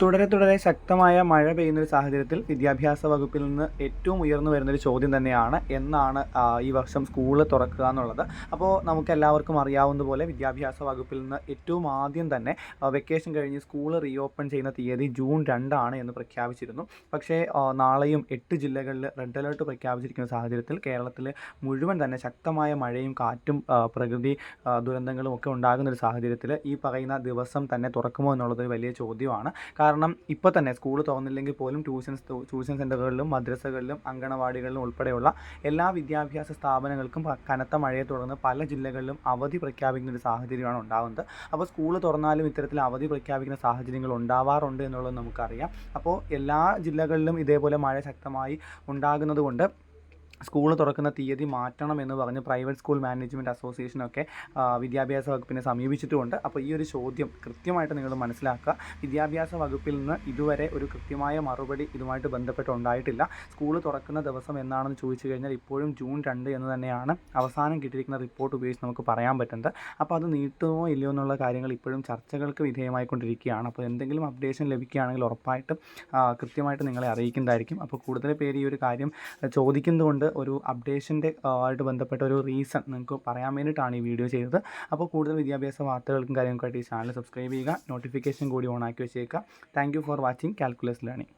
തുടരെ തുടരെ ശക്തമായ മഴ പെയ്യുന്ന ഒരു സാഹചര്യത്തിൽ വിദ്യാഭ്യാസ വകുപ്പിൽ നിന്ന് ഏറ്റവും ഉയർന്നു വരുന്നൊരു ചോദ്യം തന്നെയാണ് എന്നാണ് ഈ വർഷം സ്കൂൾ തുറക്കുക എന്നുള്ളത്. അപ്പോൾ നമുക്ക് എല്ലാവർക്കും അറിയാവുന്നതുപോലെ വിദ്യാഭ്യാസ വകുപ്പിൽ നിന്ന് ഏറ്റവും ആദ്യം തന്നെ വെക്കേഷൻ കഴിഞ്ഞ് സ്കൂൾ റീഓപ്പൺ ചെയ്യുന്ന തീയതി ജൂൺ രണ്ടാണ് എന്ന് പ്രഖ്യാപിച്ചിരുന്നു. പക്ഷേ നാളെയും എട്ട് ജില്ലകളിൽ റെഡ് അലേർട്ട് പ്രഖ്യാപിച്ചിരിക്കുന്ന സാഹചര്യത്തിൽ കേരളത്തിൽ മുഴുവൻ തന്നെ ശക്തമായ മഴയും കാറ്റും പ്രകൃതി ദുരന്തങ്ങളും ഒക്കെ ഉണ്ടാകുന്ന ഒരു സാഹചര്യത്തിൽ ഈ പറയുന്ന ദിവസം തന്നെ തുറക്കുമോ എന്നുള്ളത് വലിയ ചോദ്യമാണ്. കാരണം ഇപ്പോൾ തന്നെ സ്കൂൾ തുറന്നില്ലെങ്കിൽ പോലും ട്യൂഷൻ ട്യൂഷൻ സെന്ററുകളിലും മദ്രസകളിലും അങ്കണവാടികളിലും ഉൾപ്പെടെയുള്ള എല്ലാ വിദ്യാഭ്യാസ സ്ഥാപനങ്ങൾക്കും കനത്ത മഴയെ തുടർന്ന് പല ജില്ലകളിലും അവധി പ്രഖ്യാപിക്കുന്ന ഒരു സാഹചര്യമാണ് ഉണ്ടാകുന്നത് അപ്പോൾ സ്കൂൾ തുറന്നാലും ഇത്തരത്തിൽ അവധി പ്രഖ്യാപിക്കുന്ന സാഹചര്യങ്ങൾ ഉണ്ടാവാറുണ്ട് എന്നുള്ളത് നമുക്കറിയാം. അപ്പോൾ എല്ലാ ജില്ലകളിലും ഇതേപോലെ മഴ ശക്തമായി ഉണ്ടാകുന്നത് കൊണ്ട് സ്കൂൾ തുറക്കുന്ന തീയതി മാറ്റണം എന്ന് പറഞ്ഞ് പ്രൈവറ്റ് സ്കൂൾ മാനേജ്മെന്റ് അസോസിയേഷനൊക്കെ വിദ്യാഭ്യാസ വകുപ്പിനെ സമീപിച്ചിട്ടുമുണ്ട് അപ്പോൾ ഈ ഒരു ചോദ്യം കൃത്യമായിട്ട് നിങ്ങൾ മനസ്സിലാക്കുക. വിദ്യാഭ്യാസ വകുപ്പിൽ നിന്ന് ഇതുവരെ ഒരു കൃത്യമായ മറുപടി ഇതുമായിട്ട് ബന്ധപ്പെട്ട് ഉണ്ടായിട്ടില്ല സ്കൂൾ തുറക്കുന്ന ദിവസം എന്നാണെന്ന് ചോദിച്ചു കഴിഞ്ഞാൽ ഇപ്പോഴും ജൂൺ രണ്ട് എന്ന് തന്നെയാണ് അവസാനം കിട്ടിയിരിക്കുന്ന റിപ്പോർട്ട് ഉപയോഗിച്ച് നമുക്ക് പറയാൻ പറ്റുന്നത്. അപ്പോൾ അത് നീട്ടുമോ ഇല്ലയോ എന്നുള്ള കാര്യങ്ങൾ ഇപ്പോഴും ചർച്ചകൾക്ക് വിധേയമായിക്കൊണ്ടിരിക്കുകയാണ്. അപ്പോൾ എന്തെങ്കിലും അപ്ഡേഷൻ ലഭിക്കുകയാണെങ്കിൽ ഉറപ്പായിട്ടും കൃത്യമായിട്ട് നിങ്ങളെ അറിയിക്കുന്നതായിരിക്കും. അപ്പോൾ കൂടുതൽ പേര് ഈ ഒരു കാര്യം ചോദിക്കുന്നതുകൊണ്ട് ഒരു അപ്ഡേഷന്റെ ആയിട്ട് ബന്ധപ്പെട്ട ഒരു റീസൺ നിങ്ങൾക്ക് പറയാൻ വേണ്ടിയിട്ടാണ് ഈ വീഡിയോ ചെയ്തത്. അപ്പോൾ കൂടുതൽ വിദ്യാഭ്യാസ വാർത്തകൾക്കും കാര്യങ്ങൾക്കായിട്ട് ഈ ചാനൽ സബ്സ്ക്രൈബ് ചെയ്യുക. നോട്ടിഫിക്കേഷൻ കൂടി ഓൺ ആക്കി വെച്ചേക്കുക. Thank for watching calculus learning